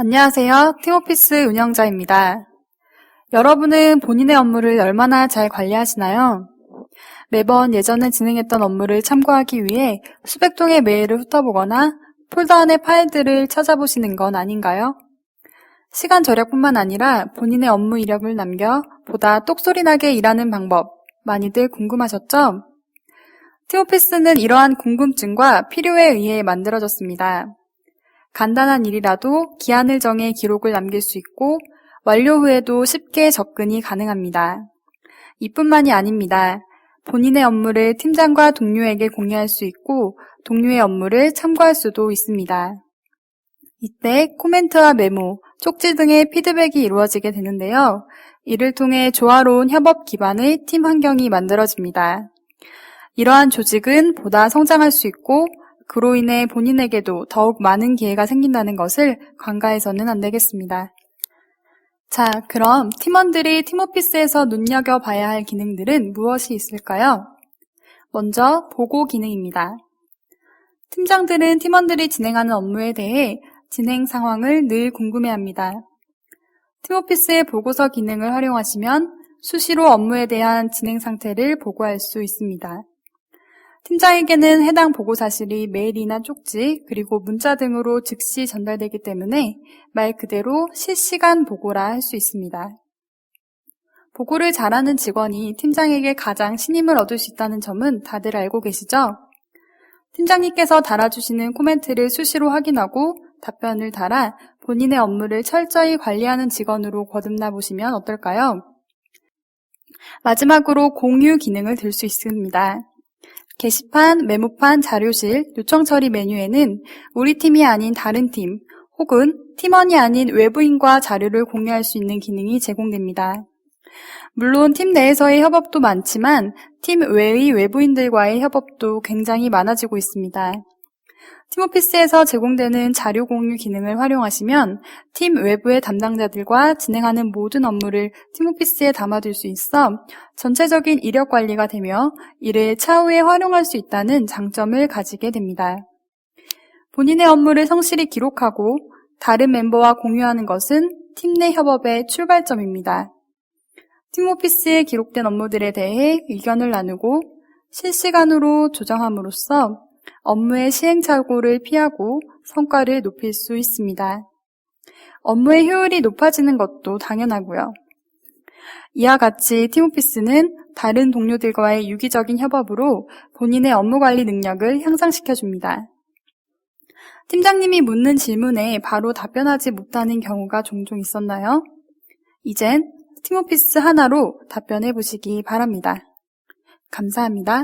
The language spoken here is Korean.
안녕하세요. 팀오피스 운영자입니다. 여러분은 본인의 업무를 얼마나 잘 관리하시나요? 매번 예전에 진행했던 업무를 참고하기 위해 수백 통의 메일을 훑어보거나 폴더 안의 파일들을 찾아보시는 건 아닌가요? 시간 절약뿐만 아니라 본인의 업무 이력을 남겨 보다 똑소리나게 일하는 방법 많이들 궁금하셨죠? 팀오피스는 이러한 궁금증과 필요에 의해 만들어졌습니다. 간단한 일이라도 기한을 정해 기록을 남길 수 있고 완료 후에도 쉽게 접근이 가능합니다. 이뿐만이 아닙니다. 본인의 업무를 팀장과 동료에게 공유할 수 있고 동료의 업무를 참고할 수도 있습니다. 이때 코멘트와 메모, 쪽지 등의 피드백이 이루어지게 되는데요. 이를 통해 조화로운 협업 기반의 팀 환경이 만들어집니다. 이러한 조직은 보다 성장할 수 있고 그로 인해 본인에게도 더욱 많은 기회가 생긴다는 것을 관가해서는 안 되겠습니다. 자, 그럼 팀원들이 팀오피스에서 눈여겨봐야 할 기능들은 무엇이 있을까요? 먼저 보고 기능입니다. 팀장들은 팀원들이 진행하는 업무에 대해 진행 상황을 늘 궁금해합니다. 팀오피스의 보고서 기능을 활용하시면 수시로 업무에 대한 진행 상태를 보고할 수 있습니다. 팀장에게는 해당 보고 사실이 메일이나 쪽지, 그리고 문자 등으로 즉시 전달되기 때문에 말 그대로 실시간 보고라 할 수 있습니다. 보고를 잘하는 직원이 팀장에게 가장 신임을 얻을 수 있다는 점은 다들 알고 계시죠? 팀장님께서 달아주시는 코멘트를 수시로 확인하고 답변을 달아 본인의 업무를 철저히 관리하는 직원으로 거듭나 보시면 어떨까요? 마지막으로 공유 기능을 들 수 있습니다. 게시판, 메모판, 자료실, 요청 처리 메뉴에는 우리 팀이 아닌 다른 팀 혹은 팀원이 아닌 외부인과 자료를 공유할 수 있는 기능이 제공됩니다. 물론 팀 내에서의 협업도 많지만 팀 외의 외부인들과의 협업도 굉장히 많아지고 있습니다. 팀오피스에서 제공되는 자료 공유 기능을 활용하시면 팀 외부의 담당자들과 진행하는 모든 업무를 팀오피스에 담아둘 수 있어 전체적인 이력 관리가 되며 이를 차후에 활용할 수 있다는 장점을 가지게 됩니다. 본인의 업무를 성실히 기록하고 다른 멤버와 공유하는 것은 팀 내 협업의 출발점입니다. 팀오피스에 기록된 업무들에 대해 의견을 나누고 실시간으로 조정함으로써 업무의 시행착오를 피하고 성과를 높일 수 있습니다. 업무의 효율이 높아지는 것도 당연하고요. 이와 같이 팀오피스는 다른 동료들과의 유기적인 협업으로 본인의 업무 관리 능력을 향상시켜 줍니다. 팀장님이 묻는 질문에 바로 답변하지 못하는 경우가 종종 있었나요? 이젠 팀오피스 하나로 답변해 보시기 바랍니다. 감사합니다.